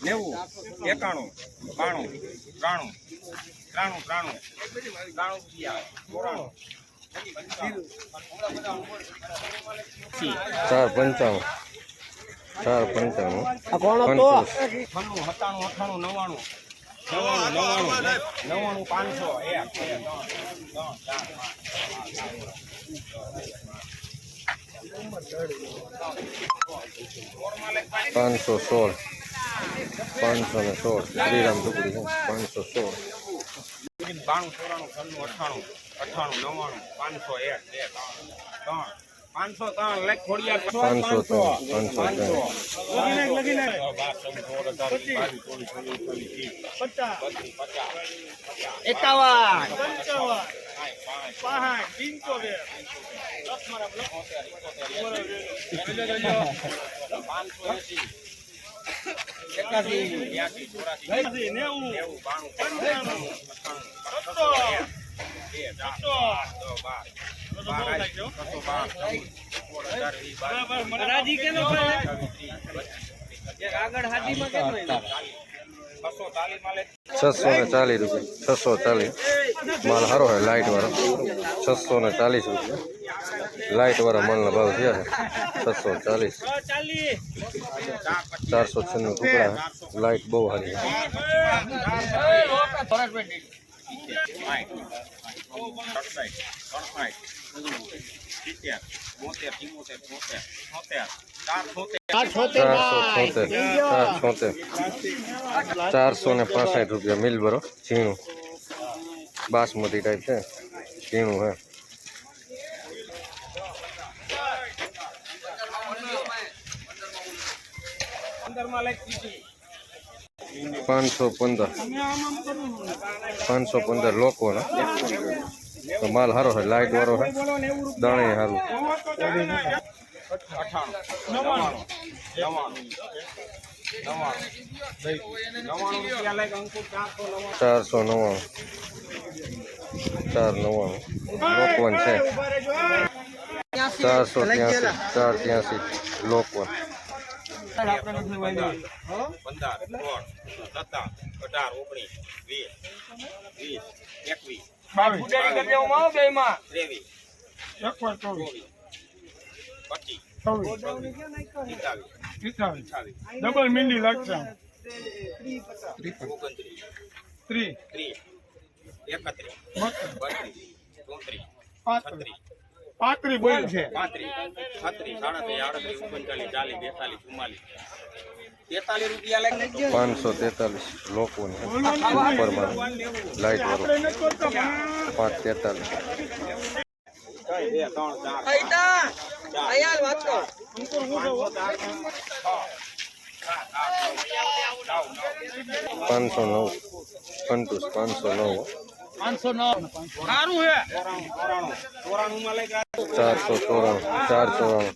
નેવું એકાણું બાણું ત્રાણું ત્રાણું ત્રાણું ત્રાણું ચોરાણું ચાર પંચાણું ચાર પંચાણું છન્નું સત્તાણું અઠ્ઠાણું નવ્વાણું નવ્વાણું નવ્વાણું નવ્વાણું પાંચસો એક પાંચસો સોળ પાંચસો ને સોળ શ્રીરામ ટુકડી છે પાંચસો સોળ. બાણું ચોરાણું છન્નું અઠાણું અઠ્ઠાણું નવ્વાણું પાંચસો એક બે ત્રણ ત્રણ પાંચસો ત્રણ લેખ ખોડિયાર. પાંચસો ત્રણ પાંચસો ત્રણ. એકાવન. પંચાવન. પાંચ પંચોતેર. પાંચસો એસી છસો ને ચાલીસ રૂપિયા. છસો ચાલીસ. માલ સારો હોય લાઇટ વાળો. છસો ને ચાલીસ રૂપિયા. લાઇટ વાળા માલના ભાવ થયા છે છસો ચાલીસ ચાલીસ ચાર પચીસ ચારસો છન્નું ટુકડા છે લાઇટ બહુ સારી છે ચારસો છોતેર ચાર છોતેર ચારસો ને પાસઠ રૂપિયા મિલ બરો ઝીણું બાસમતી ટાઈપ છે ઝીણું હે પાંચસો પંદર. પાંચસો પંદર લોકોના. માલ સારો છે લાઇટ વાળો છે. દાણે સારું. ચારસો નવ્વાણું. ચાર નવ્વાણું. લોકવન છે. ચારસો ત્યાંસી, ચાર ત્યાંસી, લોકવન. પંદર સોળ અઢાર ઓગણીસ વીસ વીસ એકવીસ ત્રેવીસ. ચોવીસ. પચીસ. ડબલ મીંડી લાગશે ઓગણત્રીસ. ત્રીસ. ત્રીસ. એકત્રીસ. બત્રીસ. ચોત્રીસ. છત્રીસ. પાંત્રીસ બોલ છે. પાંત્રીસ. છત્રીસ સાડત્રીસ આડત્રીસ ઓગણચાલીસ ચાલીસ બેતાલીસ ચુમ્માલીસ. તેતાલીસ રૂપિયા લાગે પાંચસો તેતાલીસ લોકવન છે ઉપરમાં લાઇટ પાંચ તેતાલીસ. પાંચસો નવ. કંટુસ પાંચસો નવ. પાંચસો નવ. સારું હે. ચોરાણું. ચોરાણું ચોરાણું માં લઈ ચારસો ચોરાણું ચાર ચોરાણું.